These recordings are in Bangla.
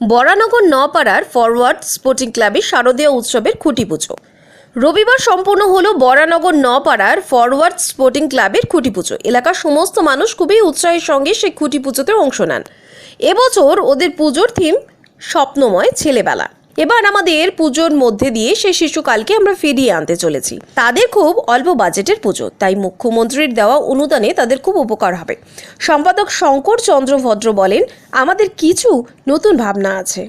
বরানগর নপাড়ার ফরওয়ার্ড স্পোর্টিং ক্লাবের শারদীয় উৎসবের খুঁটি পুজো রবিবার সম্পূর্ণ হলো বরানগর নপাড়ার ফরওয়ার্ড স্পোর্টিং ক্লাবের খুঁটি পুজো এলাকার সমস্ত মানুষ খুবই উৎসাহের সঙ্গে সেই খুঁটি পুজোতে অংশ নেন। এবছর ওদের পুজোর থিম স্বপ্নময় ছেলেবেলা। এবার আমাদের পুজোর মধ্যে দিয়ে সেই শিশুকালকে আমরা ফিরিয়ে আনতে চলেছি। তাদের খুব অল্প বাজেটের পুজো, তাই মুখ্যমন্ত্রীর দেওয়া অনুদানে তাদের খুব উপকার হবে। সম্পাদক শঙ্কর চন্দ্র ভদ্র বলেন, আমাদের কিছু নতুন ভাবনা আছে।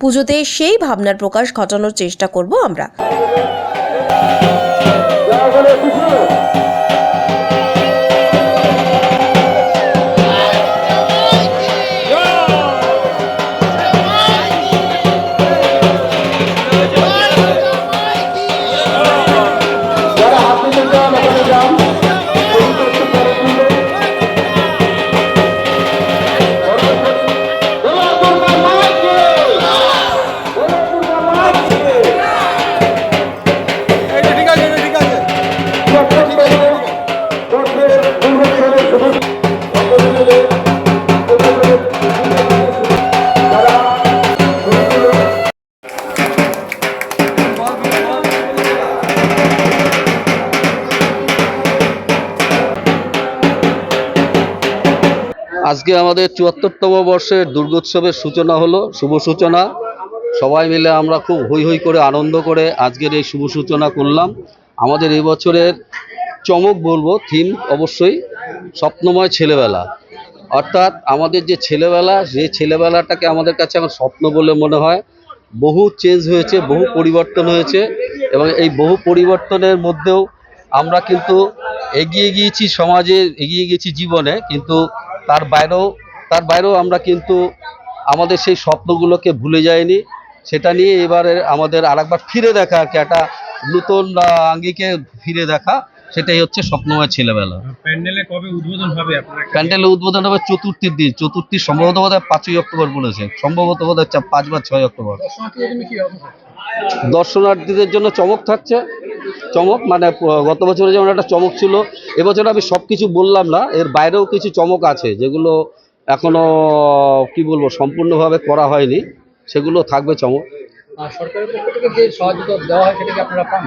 পুজোতে সেই ভাবনার প্রকাশ ঘটানোর চেষ্টা করব আমরা। আজকে আমাদের চুয়াত্তরতম বর্ষের দুর্গোৎসবের সূচনা হলো, শুভ সূচনা। সবাই মিলে আমরা খুব হই হই করে আনন্দ করে আজকের এই শুভ সূচনা করলাম। আমাদের এই বছরের চমক বলব থিম অবশ্যই স্বপ্নময় ছেলেবেলা। অর্থাৎ আমাদের যে ছেলেবেলা সেই ছেলেবেলাটাকে আমাদের কাছে আমার স্বপ্ন বলে মনে হয়, বহু চেঞ্জ হয়েছে, বহু পরিবর্তন হয়েছে এবং এই বহু পরিবর্তনের মধ্যেও আমরা কিন্তু এগিয়ে গিয়েছি সমাজে, এগিয়ে গিয়েছি জীবনে, কিন্তু তার বাইরেও তার বাইরেও আমরা কিন্তু আমাদের সেই স্বপ্নগুলোকে ভুলে যাইনি। সেটা নিয়ে এবারে আমাদের আরেকবার ফিরে দেখা আর কি একটা নতুন আঙ্গিকে ফিরে দেখা। সেটাই হচ্ছে স্বপ্নময় ছেলেবেলা। প্যান্ডেলে কবে উদ্বোধন হবে উদ্বোধন হবে চতুর্থীর দিন। চতুর্থী সম্ভবত বোধ হয় পাঁচই অক্টোবর বলেছে। সম্ভবত বোধ হয় পাঁচ বা ছয় অক্টোবর। দর্শনার্থীদের জন্য চমক থাকছে। চমক মানে গত বছরে যেমন একটা চমক ছিল এবছর আমি সব কিছু বললাম না এর বাইরেও কিছু চমক আছে যেগুলো এখনও কি বলব সম্পূর্ণভাবে করা হয়নি। সেগুলো থাকবে চমক। সরকারের পক্ষ থেকে যে সহযোগিতা দেওয়া হয় সেটা আপনারা পান?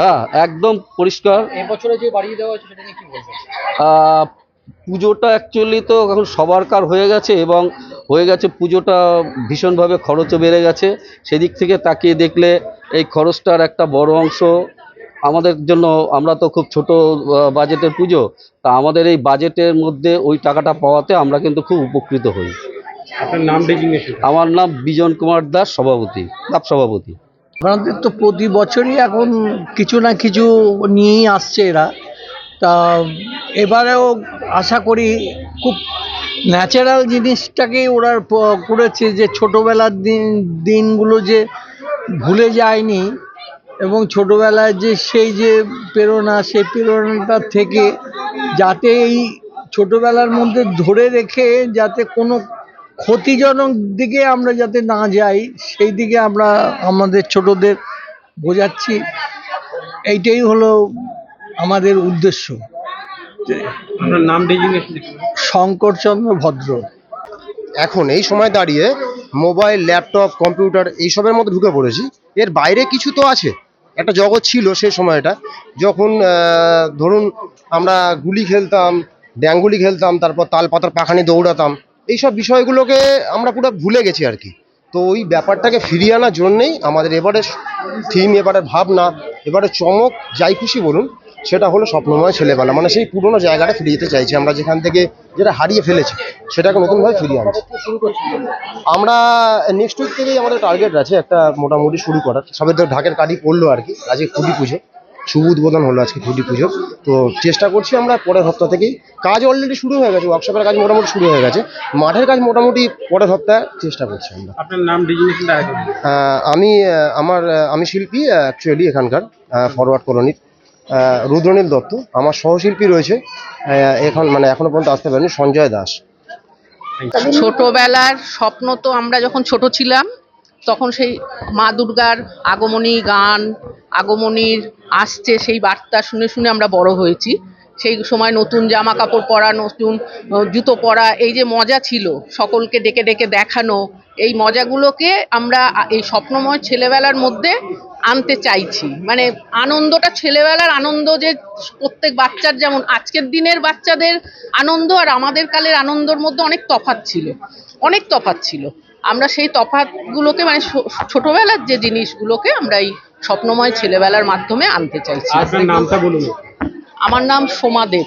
হ্যাঁ একদম পরিষ্কার। এবছরে যে বাড়িয়ে দেওয়া হয়েছে সেটা নিয়ে কি বলবেন? পুজোটা অ্যাকচুয়ালি তো এখন সবারকার হয়ে গেছে এবং হয়ে গেছে পুজোটা ভীষণভাবে খরচও বেড়ে গেছে। সেদিক থেকে তাকিয়ে দেখলে এই খরচটার একটা বড় অংশ আমাদের জন্য আমরা তো খুব ছোট বাজেটের পুজো তা আমাদের এই বাজেটের মধ্যে ওই টাকাটা পাওয়াতে আমরা কিন্তু খুব উপকৃত হই। আপনার নাম ডেজিগনেশন আমার নাম বিজন কুমার দাস সভাপতি ক্লাব সভাপতি। আমাদের তো প্রতি বছরই এখন কিছু না কিছু নিয়েই আসছে এরা। তা এবারেও আশা করি খুব ন্যাচারাল জিনিসটাকেই ওরা করেছে যে ছোটোবেলার দিন দিনগুলো যে ভুলে যায়নি এবং ছোটোবেলায় যে সেই যে প্রেরণা সেই প্রেরণাটা থেকে যাতে এই ছোটোবেলার মধ্যে ধরে রেখে যাতে কোনো ক্ষতিজনক দিকে আমরা যাতে না যাই সেই দিকে আমরা আমাদের ছোটদের বোঝাচ্ছি। এইটাই হলো আমাদের উদ্দেশ্য। নাম ভদ্র। এখন এই সময় দাঁড়িয়ে মোবাইল ল্যাপটপ কম্পিউটার এইসবের মধ্যে ঢুকে পড়েছি। এর বাইরে কিছু তো আছে। একটা জগৎ ছিল সেই সময়টা। যখন ধরুন আমরা গুলি খেলতাম ড্যাঙ্গুলি খেলতাম তারপর তাল পাতার পাখানি দৌড়াতাম এইসব বিষয়গুলোকে আমরা পুরো ভুলে গেছি আর কি। তো ওই ব্যাপারটাকে ফিরিয়ে আনার জন্যেই আমাদের এবারে থিম এবারে ভাবনা, এবারে চমক, যাই খুশি বলুন, সেটা হলো স্বপ্নময় ছেলেবেলা। মানে সেই পুরোনো জায়গাটা ফিরিয়ে যেতে চাইছি আমরা, যেখান থেকে যেটা হারিয়ে ফেলেছি, সেটাকে নতুনভাবে ফিরিয়ে আনছি। আমরা নেক্সট উইক থেকেই আমাদের টার্গেট আছে একটা মোটামুটি শুরু করার। সবে তো ঢাকের কাঠি পড়ল আর কি, আজকে খুঁটি পুজো। শুভ উদ্বোধন হলো আজকে খুঁটি পুজো। তো চেষ্টা করছি আমরা পরের সপ্তাহ থেকেই। কাজ অলরেডি শুরু হয়ে গেছে ওয়ার্কশপের কাজ মোটামুটি শুরু হয়ে গেছে। মাঠের কাজ মোটামুটি পরের সপ্তাহে চেষ্টা করছি আমরা। আপনার নাম আমি আমার আমি শিল্পী অ্যাকচুয়ালি এখানকার ফরওয়ার্ড কলোনির রুদ্রনীল দত্ত। আমার সহশিল্পী রয়েছে এখন মানে এখনও পর্যন্ত আসতে পারেনি সঞ্জয় দাস। ছোটবেলার স্বপ্ন তো আমরা যখন ছোট ছিলাম তখন সেই মা দুর্গার আগমনী গান, আগমনীর আসছে সেই বার্তা শুনে শুনে আমরা বড় হয়েছি। সেই সময় নতুন জামা কাপড় পরা, নতুন জুতো পরা, এই যে মজা ছিল সকলকে ডেকে ডেকে দেখানো, এই মজাগুলোকে আমরা এই স্বপ্নময় ছেলেবেলার মধ্যে আনতে চাইছি। মানে আনন্দটা ছেলেবেলার আনন্দ যে প্রত্যেক বাচ্চার যেমন, আজকের দিনের বাচ্চাদের আনন্দ আর আমাদের কালের আনন্দর মধ্যে অনেক তফাৎ ছিল, অনেক তফাৎ ছিল। আমরা সেই তফাৎগুলোকে মানে ছোটবেলার যে জিনিসগুলোকে আমরা এই স্বপ্নময় ছেলেবেলার মাধ্যমে আনতে চাইছি। আপনার নামটা বলুন। আমার নাম সোমা দেব।